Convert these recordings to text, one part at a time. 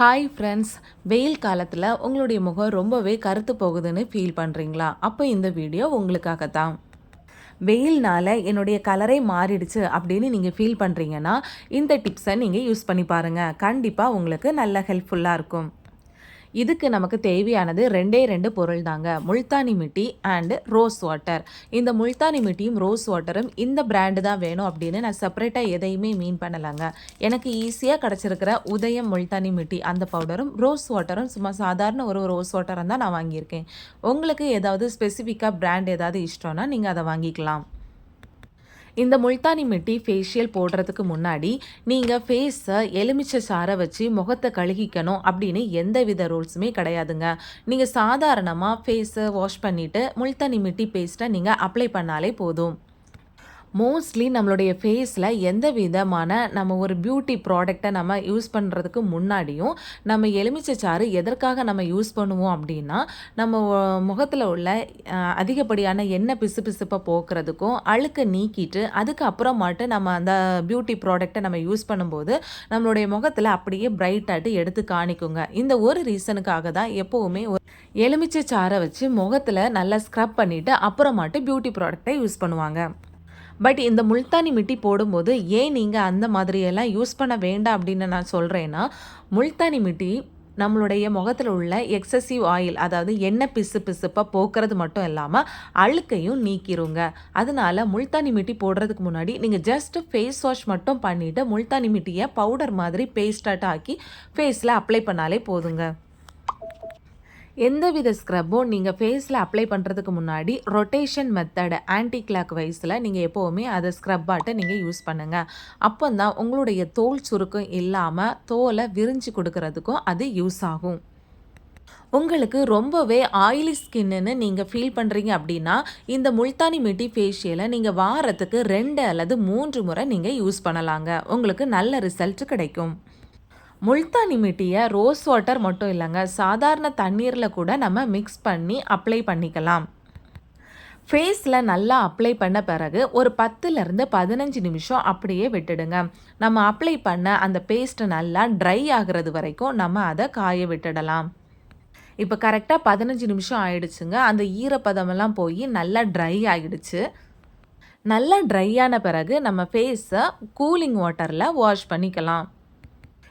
Hi friends வெயில் காலத்தில் உங்களுடைய முகம் ரொம்பவே கருத்து போகுதுன்னு ஃபீல் பண்ணுறீங்களா அப்போ இந்த வீடியோ உங்களுக்காக தான் வெயில்னால என்னுடைய கலரே மாறிடுச்சு அப்படின்னு நீங்கள் ஃபீல் பண்ணுறீங்கன்னா இந்த டிப்ஸை நீங்கள் யூஸ் பண்ணி பாருங்கள் கண்டிப்பாக உங்களுக்கு நல்ல ஹெல்ப்ஃபுல்லாக இருக்கும். இதுக்கு நமக்கு தேவையானது ரெண்டே ரெண்டு பொருள் தாங்க Multani mitti and rose water இந்த முல்தானி மிட்டியும் ரோஸ் வாட்டரும் இந்த பிராண்டு தான் வேணும் அப்படின்னு நான் செப்பரேட்டாக எதையுமே மீன் பண்ணலாங்க. எனக்கு ஈஸியாக கிடச்சிருக்கிற உதயம் முல்தானி மிட்டி அந்த பவுடரும் ரோஸ் வாட்டரும் சும்மா சாதாரண ஒரு ரோஸ் வாட்டரும் தான் நான் வாங்கியிருக்கேன். உங்களுக்கு ஏதாவது ஸ்பெசிஃபிக்காக பிராண்ட் ஏதாவது இஷ்டம்னா நீங்கள் அதை வாங்கிக்கலாம். இந்த முல்தானி மிட்டி ஃபேஷியல் போடுறதுக்கு முன்னாடி நீங்கள் ஃபேஸை எலுமிச்சை சாரை வச்சு முகத்தை கழுகிக்கணும் அப்படின்னு எந்த வித ரூல்ஸுமே கிடையாதுங்க. நீங்கள் சாதாரணமாக ஃபேஸை வாஷ் பண்ணிவிட்டு முல்தானி மிட்டி பேஸ்ட்டை நீங்கள் அப்ளை பண்ணாலே போதும். மோஸ்ட்லி நம்மளுடைய ஃபேஸில் எந்த விதமான நம்ம ஒரு பியூட்டி ப்ராடக்டை நம்ம யூஸ் பண்ணுறதுக்கு முன்னாடியும் நம்ம எலுமிச்சை சாறு எதற்காக நம்ம யூஸ் பண்ணுவோம் அப்படின்னா நம்ம முகத்தில் உள்ள அதிகப்படியான எண்ணெய் பிசு பிசுப்பை போக்குறதுக்கும் அழுக்கை நீக்கிட்டு அதுக்கப்புறமாட்டு நம்ம அந்த பியூட்டி ப்ராடக்டை நம்ம யூஸ் பண்ணும்போது நம்மளுடைய முகத்தில் அப்படியே பிரைட்டாகிட்டு எடுத்து காணிக்குங்க. இந்த ஒரு ரீசனுக்காக தான் எப்போவுமே ஒரு எலுமிச்சை சாரை வச்சு முகத்தில் நல்லா ஸ்க்ரப் பண்ணிவிட்டு அப்புறமாட்டு பியூட்டி ப்ராடக்டை யூஸ் பண்ணுவாங்க. பட் இந்த முல்தானி மிட்டி போடும்போது ஏன் நீங்கள் அந்த மாதிரியெல்லாம் யூஸ் பண்ண வேண்டாம் அப்படின்னு நான் சொல்கிறேன்னா முல்தானி மிட்டி நம்மளுடைய முகத்தில் உள்ள எக்ஸசிவ் ஆயில் அதாவது எண்ணெய் பிசு பிசுப்பாக போக்குறது மட்டும் இல்லாமல் அழுக்கையும் நீக்கிருங்க. அதனால முல்தானி மிட்டி போடுறதுக்கு முன்னாடி நீங்கள் ஜஸ்ட் ஃபேஸ் வாஷ் மட்டும் பண்ணிவிட்டு முல்தானி மிட்டியை பவுடர் மாதிரி பேஸ்டாட்டாக ஆக்கி ஃபேஸில் அப்ளை பண்ணாலே போதுங்க. எந்தவித ஸ்க்ரப்பும் நீங்கள் ஃபேஸில் அப்ளை பண்ணுறதுக்கு முன்னாடி ரொட்டேஷன் மெத்தடு ஆன்டி கிளாக் வைஸில் நீங்கள் எப்போவுமே அதை ஸ்க்ரப்பாட்டை நீங்கள் யூஸ் பண்ணுங்கள் அப்போ தான் உங்களுடைய தோல் சுருக்கம் இல்லாமல் தோலை விரிஞ்சு கொடுக்கறதுக்கும் அது யூஸ் ஆகும். உங்களுக்கு ரொம்பவே ஆயிலி ஸ்கின்னு நீங்கள் ஃபீல் பண்ணுறீங்க அப்படின்னா இந்த முல்தானி மிட்டி ஃபேஷியலை நீங்கள் வாரத்துக்கு ரெண்டு அல்லது மூன்று முறை நீங்கள் யூஸ் பண்ணலாங்க. உங்களுக்கு நல்ல ரிசல்ட் கிடைக்கும். முல்தானி மிட்டியை ரோஸ் வாட்டர் மட்டும் இல்லைங்க. சாதாரண தண்ணீரில் கூட நம்ம மிக்ஸ் பண்ணி அப்ளை பண்ணிக்கலாம். ஃபேஸில் நல்லா அப்ளை பண்ண பிறகு ஒரு பத்துலேருந்து பதினஞ்சு நிமிஷம் அப்படியே விட்டுடுங்க. நம்ம அப்ளை பண்ண அந்த பேஸ்ட் நல்லா ட்ரை ஆகிறது வரைக்கும் நம்ம அதை காய விட்டுடலாம். இப்போ கரெக்டாக பதினஞ்சு நிமிஷம் ஆயிடுச்சுங்க. அந்த ஈரப்பதமெல்லாம் போய் நல்லா ட்ரை ஆகிடுச்சு நல்லா ட்ரை ஆன பிறகு நம்ம ஃபேஸை கூலிங் வாட்டரில் வாஷ் பண்ணிக்கலாம்.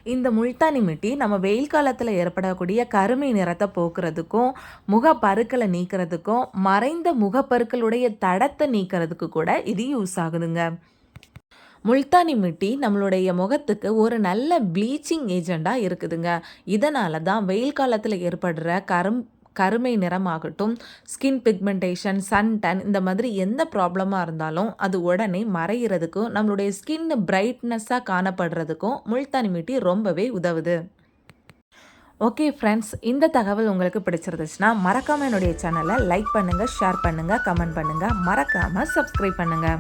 இந்த முல்தானி மிட்டி நம்ம வெயில் காலத்தில் ஏற்படக்கூடிய கருமை நிறத்தை போக்குறதுக்கும் முகப்பருக்களை நீக்கிறதுக்கும் மறைந்த முகப்பருக்களுடைய தடத்தை நீக்கிறதுக்கு கூட இது யூஸ் ஆகுதுங்க. முல்தானி மிட்டி நம்மளுடைய முகத்துக்கு ஒரு நல்ல ப்ளீச்சிங் ஏஜெண்டாக இருக்குதுங்க. இதனால தான் வெயில் காலத்தில் ஏற்படுற கரும் கருமை நிறமாகட்டும் ஸ்கின் பிக்மெண்டேஷன் சன் டன் இந்த மாதிரி எந்த ப்ராப்ளமாக இருந்தாலும் அது உடனே மறைகிறதுக்கும் நம்மளுடைய ஸ்கின் பிரைட்னஸாக காணப்படுறதுக்கும் முல்தானி மீட்டி ரொம்பவே உதவுது. ஓகே ஃப்ரெண்ட்ஸ் இந்த தகவல் உங்களுக்கு பிடிச்சிருந்துச்சுன்னா மறக்காமல் என்னுடைய சேனலை லைக் பண்ணுங்கள் ஷேர் பண்ணுங்கள் கமெண்ட் பண்ணுங்கள் மறக்காமல் சப்ஸ்கிரைப் பண்ணுங்கள்